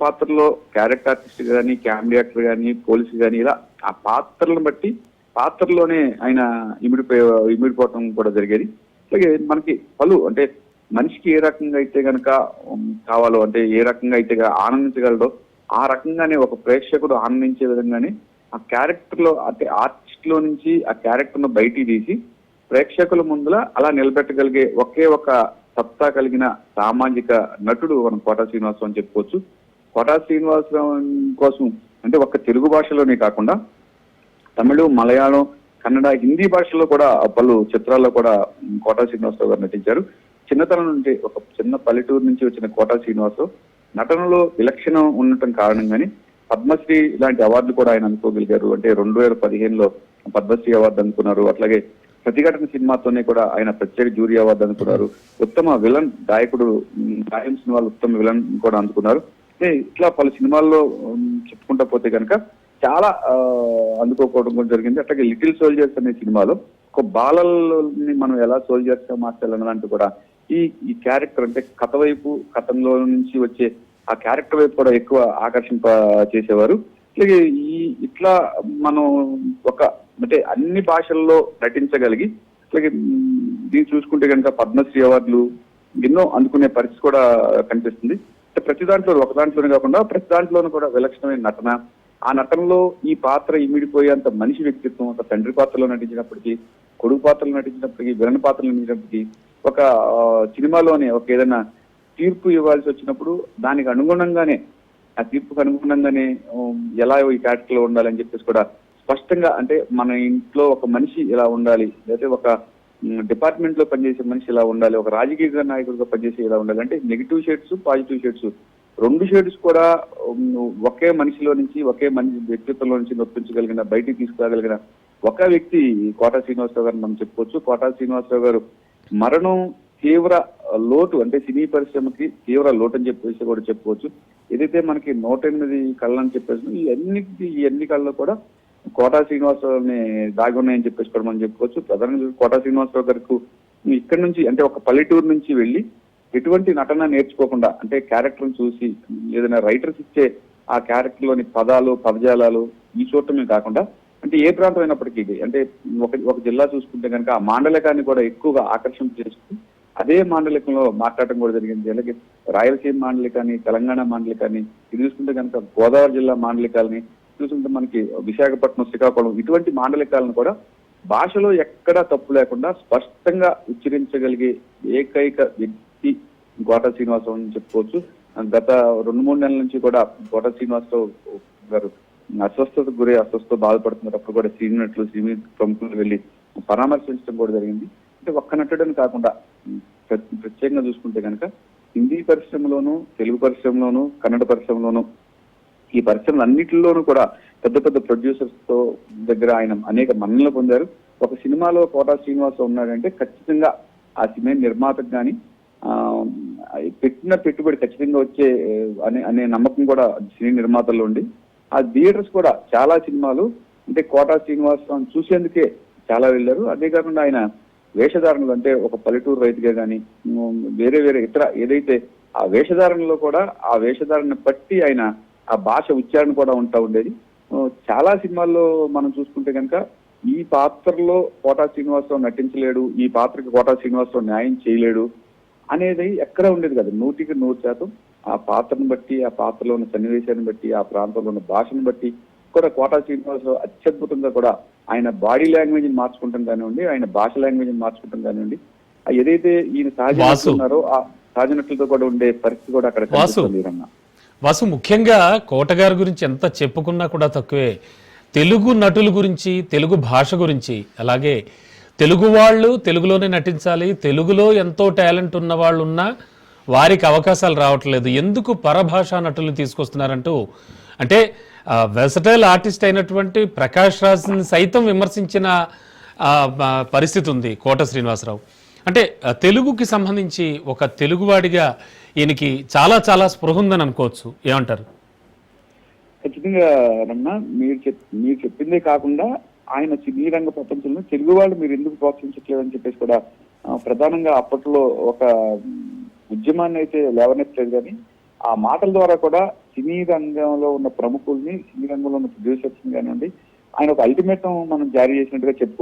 పాత్రలో character artist కానీ comedy actor కానీ పోలీస్ కానీ ఇలా ఆ పాత్రలను బట్టి పాత్రలోనే ఆయన ఇమిడిపోయే ఇమిడిపోవటం కూడా జరిగేది. అలాగే మనకి పలు అంటే మనిషికి ఏ రకంగా అయితే కనుక కావాలో అంటే ఏ రకంగా అయితే ఆనందించగలడో ఆ రకంగానే ఒక ప్రేక్షకుడు ఆనందించే విధంగానే ఆ క్యారెక్టర్లో అంటే ఆర్టిస్ట్లో నుంచి ఆ క్యారెక్టర్ను బయటికి తీసి ప్రేక్షకుల ముందుల అలా నిలబెట్టగలిగే ఒకే ఒక సత్తా కలిగిన సామాజిక నటుడు మనం కోట శ్రీనివాసం అని చెప్పుకోవచ్చు. కోటా శ్రీనివాసరావు కోసం అంటే ఒక్క తెలుగు భాషలోనే కాకుండా తమిళ మలయాళం కన్నడ హిందీ భాషలో కూడా పలు చిత్రాల్లో కూడా కోటా శ్రీనివాసరావు గారు నటించారు. చిన్నతనం నుండి ఒక చిన్న పల్లెటూరు నుంచి వచ్చిన కోటా శ్రీనివాసరావు నటనలో విలక్షణం ఉండటం కారణంగానే పద్మశ్రీ లాంటి అవార్డులు కూడా ఆయన అందుకోగలిగారు. అంటే రెండు వేల పదిహేనులో పద్మశ్రీ అవార్డు అందుకున్నారు. అట్లాగే ప్రతిఘటన సినిమాతోనే కూడా ఆయన ప్రత్యేక జ్యూరీ అవార్డు అందుకున్నారు. ఉత్తమ విలన్ గాయకుడు గాయం సినిమాలు ఉత్తమ విలన్ కూడా అందుకున్నారు. ఇట్లా పలు సినిమాల్లో చెప్పుకుంటా పోతే కనుక చాలా అందుకోకపోవడం కూడా జరిగింది. అట్లాగే లిటిల్ సోల్జర్స్ అనే సినిమాలో ఒక బాలల్ని మనం ఎలా సోల్జర్స్గా మార్చాలన్నదాంటి కూడా ఈ ఈ క్యారెక్టర్ అంటే కథ వైపు కథంలో నుంచి వచ్చే ఆ క్యారెక్టర్ వైపు కూడా ఎక్కువ ఆకర్షింప చేసేవారు. అలాగే ఈ ఇట్లా మనం ఒక అంటే అన్ని భాషల్లో నటించగలిగి అట్లాగే దీన్ని చూసుకుంటే కనుక పద్మశ్రీ అవార్డులు ఎన్నో అందుకునే పరిస్థితి కూడా కనిపిస్తుంది. ప్రతి దాంట్లో ఒక దాంట్లోనే కాకుండా ప్రతి దాంట్లోనూ కూడా విలక్షణమైన నటన. ఆ నటనలో ఈ పాత్ర ఇమిడిపోయేంత మనిషి వ్యక్తిత్వం ఒక తండ్రి పాత్రలో నటించినప్పటికీ కొడుకు పాత్రలో నటించినప్పటికీ విలన్ పాత్రలు నటించినప్పటికీ ఒక సినిమాలోనే ఒక ఏదైనా తీర్పు ఇవ్వాల్సి వచ్చినప్పుడు దానికి అనుగుణంగానే ఆ తీర్పుకు అనుగుణంగానే ఎలా ఈ క్యారెక్టర్లో ఉండాలని చెప్పేసి కూడా స్పష్టంగా అంటే మన ఇంట్లో ఒక మనిషి ఇలా ఉండాలి లేదా ఒక డిపార్ట్మెంట్లో పనిచేసే మనిషి ఇలా ఉండాలి? ఒక రాజకీయ నాయకుడిగా పనిచేసే ఇలా ఉండాలి? అంటే నెగిటివ్ షేడ్స్ పాజిటివ్ షేడ్స్. రెండు షేడ్స్ కూడా ఒకే మనిషిలో నుంచి ఒకే మనిషి వ్యక్తిత్వంలో నుంచి నొప్పించగలిగిన బయటికి తీసుకురాగలిగిన ఒక వ్యక్తి కోటా శ్రీనివాసరావు గారు మనం చెప్పుకోవచ్చు. కోటా శ్రీనివాసరావు గారు మరణం తీవ్ర లోటు అంటే సినీ పరిశ్రమకి తీవ్ర లోటు అని చెప్పేసి కూడా చెప్పుకోవచ్చు. ఏదైతే మనకి నూట ఎనిమిది కళ్ళని అని చెప్పేసి ఈ అన్నిటి ఈ అన్ని కళ్ళలో కూడా కోటా శ్రీనివాసరావుని దాగి ఉన్నాయని చెప్పేసి కూడా మనం చెప్పుకోవచ్చు. ప్రధానంగా కోటా శ్రీనివాసరావు గారికి ఇక్కడ నుంచి అంటే ఒక పల్లెటూరు నుంచి వెళ్ళి ఎటువంటి నటన నేర్చుకోకుండా అంటే క్యారెక్టర్ చూసి ఏదైనా రైటర్స్ ఇచ్చే ఆ క్యారెక్టర్లోని పదాలు పదజాలాలు ఈ చూడటమే కాకుండా అంటే ఏ ప్రాంతం అయినప్పటికీ అంటే ఒక ఒక జిల్లా చూసుకుంటే కనుక ఆ మాండలికాన్ని కూడా ఎక్కువగా ఆకర్షణ చేసుకుని అదే మాండలికంలో మాట్లాడటం కూడా జరిగింది. అలాగే రాయలసీమ మాండలికాన్ని తెలంగాణ మాండలికాన్ని ఇది చూసుకుంటే కనుక గోదావరి జిల్లా మాండలికాలని చూసుకుంటే మనకి విశాఖపట్నం శ్రీకాకుళం ఇటువంటి మాండలికాలను కూడా భాషలో ఎక్కడా తప్పు లేకుండా స్పష్టంగా ఉచ్చరించగలిగే ఏకైక వ్యక్తి గోటా శ్రీనివాసరావు అని చెప్పుకోవచ్చు. గత రెండు మూడు నెలల నుంచి కూడా గోటా శ్రీనివాసరావు గారు అస్వస్థతకు గురై అస్వస్థత బాధపడుతున్నారు. అప్పుడు కూడా సీనియర్ నటులు సీనియర్ ప్రముఖులు వెళ్ళి పరామర్శించడం కూడా జరిగింది. అంటే ఒక్క నటుడని కాకుండా ప్ర- ప్రత్యేకంగా చూసుకుంటే కనుక హిందీ పరిశ్రమలోను తెలుగు పరిశ్రమలోను కన్నడ పరిశ్రమలోనూ ఈ పరిశ్రమలు అన్నిటిలోనూ కూడా పెద్ద పెద్ద ప్రొడ్యూసర్స్తో దగ్గర ఆయన అనేక మన్నలు పొందారు. ఒక సినిమాలో కోటా శ్రీనివాస ఉన్నాడంటే ఖచ్చితంగా ఆ సినిమా నిర్మాతకు కానీ పెట్టిన పెట్టుబడి ఖచ్చితంగా వచ్చే అనే అనే నమ్మకం కూడా సినీ నిర్మాతల్లో ఉండి ఆ థియేటర్స్ కూడా చాలా సినిమాలు అంటే కోటా శ్రీనివాసరావు చూసేందుకే చాలా వెళ్ళారు. అదే కాకుండా ఆయన వేషధారణలు అంటే ఒక పల్లెటూరు రైతుగా కానీ వేరే వేరే ఇతర ఏదైతే ఆ వేషధారణలో కూడా ఆ వేషధారణ బట్టి ఆయన ఆ భాష ఉచ్చారణ కూడా ఉంటా ఉండేది. చాలా సినిమాల్లో మనం చూసుకుంటే కనుక ఈ పాత్రలో కోటా శ్రీనివాసరావు నటించలేడు ఈ పాత్రకి కోటా శ్రీనివాసరావు న్యాయం చేయలేడు అనేది ఎక్కడ ఉండేది కదా. నూటికి నూరు శాతం ఆ పాత్రను బట్టి ఆ పాత్రలో ఉన్న సన్నివేశాన్ని బట్టి ఆ ప్రాంతంలో ఉన్న భాషను బట్టి కూడా కోటా శ్రీనివాసరావు అత్యద్భుతంగా కూడా ఆయన బాడీ లాంగ్వేజ్ మార్చుకుంటాం కానివ్వండి ఆయన భాష లాంగ్వేజ్ మార్చుకుంటాం కానివ్వండి ఏదైతే ఈయన సహజ ఉన్నారో ఆ సహజ నటులతో కూడా ఉండే పరిస్థితి కూడా అక్కడ. కనిపిస్తుంది వాసు ముఖ్యంగా కోటగారి గురించి ఎంత చెప్పుకున్నా కూడా తక్కువే. తెలుగు నటుల గురించి తెలుగు భాష గురించి. అలాగే తెలుగు వాళ్ళు తెలుగులోనే నటించాలి తెలుగులో ఎంతో టాలెంట్ ఉన్న వాళ్ళు ఉన్నా వారికి అవకాశాలు రావట్లేదు. ఎందుకు పరభాషా నటులు తీసుకొస్తున్నారంటూ? అంటే వెసటైల్ ఆర్టిస్ట్ అయినటువంటి ప్రకాష్ రాజ్ని సైతం విమర్శించిన పరిస్థితి ఉంది కోట శ్రీనివాసరావు. అంటే తెలుగుకి సంబంధించి ఒక తెలుగువాడిగా ఈయనకి చాలా చాలా స్పృహ ఉందని అనుకోవచ్చు. ఏమంటారు? ఖచ్చితంగా రమణ మీరు చెప్ మీరు చెప్పిందే కాకుండా ఆయన సినీ రంగ ప్రపంచంలో తెలుగు వాళ్ళు మీరు ఎందుకు ప్రోత్సహించట్లేదని చెప్పేసి కూడా ప్రధానంగా అప్పట్లో ఒక ఉద్యమాన్ని అయితే లేవనెత్తలేదు కానీ ఆ మాటల ద్వారా కూడా సినీ రంగంలో ఉన్న ప్రముఖుల్ని సినీ రంగంలో ఉన్న ప్రొడ్యూసర్స్ కానివ్వండి ఆయన ఒక అల్టిమేటం మనం జారీ చేసినట్టుగా చెప్పుకోవచ్చు.